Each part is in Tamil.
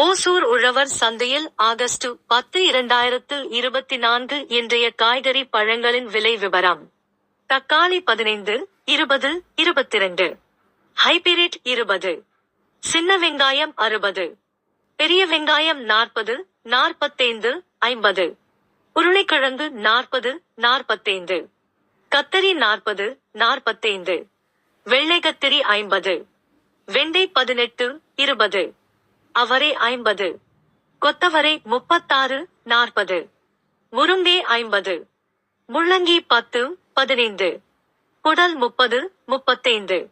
ஓசூர் உழவர் சந்தையில் ஆகஸ்ட் பத்து இரண்டாயிரத்து இருபத்தி நான்கு இன்றைய காய்கறி பழங்களின் விலை விவரம் தக்காளி பதினைந்து இருபது இருபத்திரண்டு. ஹைபிரிட் இருபது. சின்ன வெங்காயம் அறுபது. பெரிய வெங்காயம் நாற்பது நாற்பத்தைந்து ஐம்பது. உருளைக்கிழங்கு நாற்பது நாற்பத்தைந்து. கத்தரி நாற்பது நாற்பத்தைந்து. வெள்ளை கத்திரி ஐம்பது. வெண்டை பதினெட்டு இருபது. அவரை ஐம்பது. கொத்தவரை முப்பத்தாறு நாற்பது. முருங்கை ஐம்பது. முள்ளங்கி பத்து பதினைந்து. குடல் முப்பது முப்பத்தைந்து.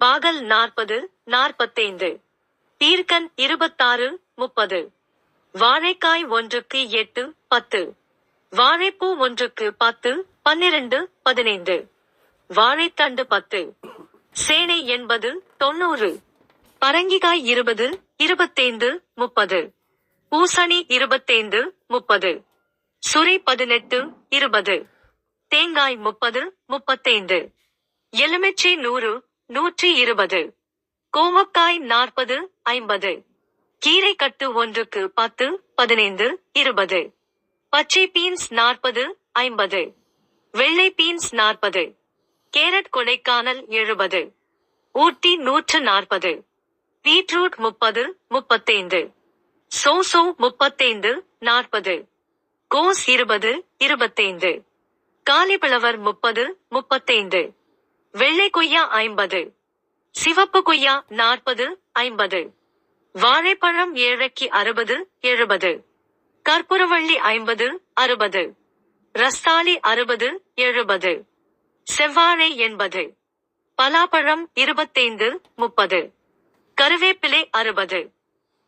பாகல் நாற்பது நாற்பத்தைந்து. தீர்க்கன் இருபத்தாறு முப்பது. வாழைக்காய் ஒன்றுக்கு எட்டு பத்து. வாழைப்பூ ஒன்றுக்கு பத்து பன்னிரண்டு பதினைந்து. வாழைத்தண்டு பத்து. சேனை எண்பது தொண்ணூறு. பரங்கிக்காய் இருபது இருபத்தைந்து முப்பது. பூசணி இருபத்தைந்து முப்பது. சுரை பதினெட்டு இருபது. தேங்காய் முப்பது முப்பத்தைந்து. எலுமிச்சை நூறு நூற்றி இருபது. கோவக்காய் நாற்பது ஐம்பது. கீரை கட்டு ஒன்றுக்கு பத்து பதினைந்து இருபது. பச்சை பீன்ஸ் நாற்பது ஐம்பது. வெள்ளை பீன்ஸ் நாற்பது. கேரட் கொடைக்கானல் எழுபது. ஊட்டி நூற்று நாற்பது. பீட்ரூட் முப்பது முப்பத்தைந்து. சோசோ முப்பத்தைந்து நாற்பது. கோஸ் இருபது இருபத்தைந்து. காலிபிளவர் முப்பது முப்பத்தைந்து. வெள்ளை கொய்யா ஐம்பது. சிவப்பு கொய்யா நாற்பது ஐம்பது. வாழைப்பழம் ஏழைக்கு அறுபது எழுபது. கற்பூரவள்ளி ஐம்பது அறுபது. ரஸ்தாலி அறுபது எழுபது. செவ்வாழை எண்பது. பலாப்பழம் இருபத்தைந்து முப்பது. கருவேப்பிலை அறுபது.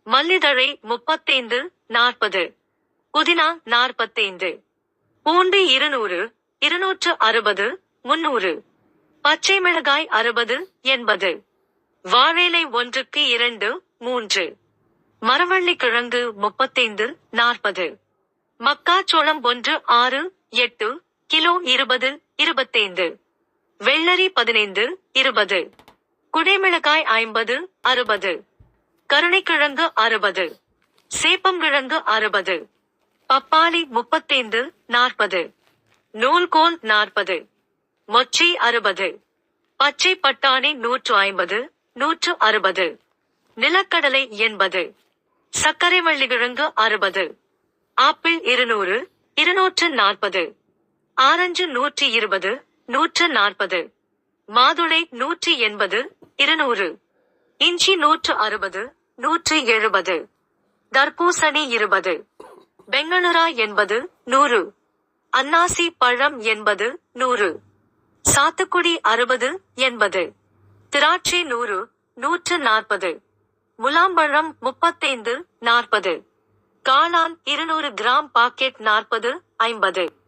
மல்லிதழை முப்பத்தைந்து நாற்பது. புதினா நாற்பத்தைந்து. பூண்டு இருநூறு இருநூற்று அறுபது முன்னூறு. பச்சை மிளகாய் அறுபது எண்பது. வாழை ஒன்றுக்கு இரண்டு மூன்று. மரவள்ளி கிழங்கு முப்பத்தைந்து நாற்பது. மக்காச்சோளம் ஒன்று ஆறு எட்டு கிலோ இருபது இருபத்தைந்து. வெள்ளரி பதினைந்து இருபது. குடைமிளகாய் ஐம்பது அறுபது. கருணைக்கிழங்கு அறுபது. சேப்பங்கிழங்கு அறுபது. பப்பாளி முப்பத்தைந்து நாற்பது. நூல்கோல் நாற்பது. மொச்சை அறுபது. பச்சை பட்டாணி நூற்று ஐம்பது நூற்று அறுபது. நிலக்கடலை எண்பது. சர்க்கரை வள்ளிக்கிழங்கு அறுபது. ஆப்பிள் இருநூறு இருநூற்று நாற்பது. ஆரஞ்சு நூற்றி இருபது நூற்று நாற்பது. மாதுளை நூற்றி எண்பது இருநூறு. இஞ்சி நூற்று அறுபது நூற்று எழுபது. தர்பூசணி இருபது. பெங்களூரா என்பது நூறு. அன்னாசி பழம் என்பது நூறு. சாத்துக்குடி அறுபது எண்பது திராட்சை நூறு நூற்று நாற்பது. முலாம்பழம் முப்பத்தைந்து நாற்பது. காளான் இருநூறு கிராம் பாக்கெட் நாற்பது ஐம்பது.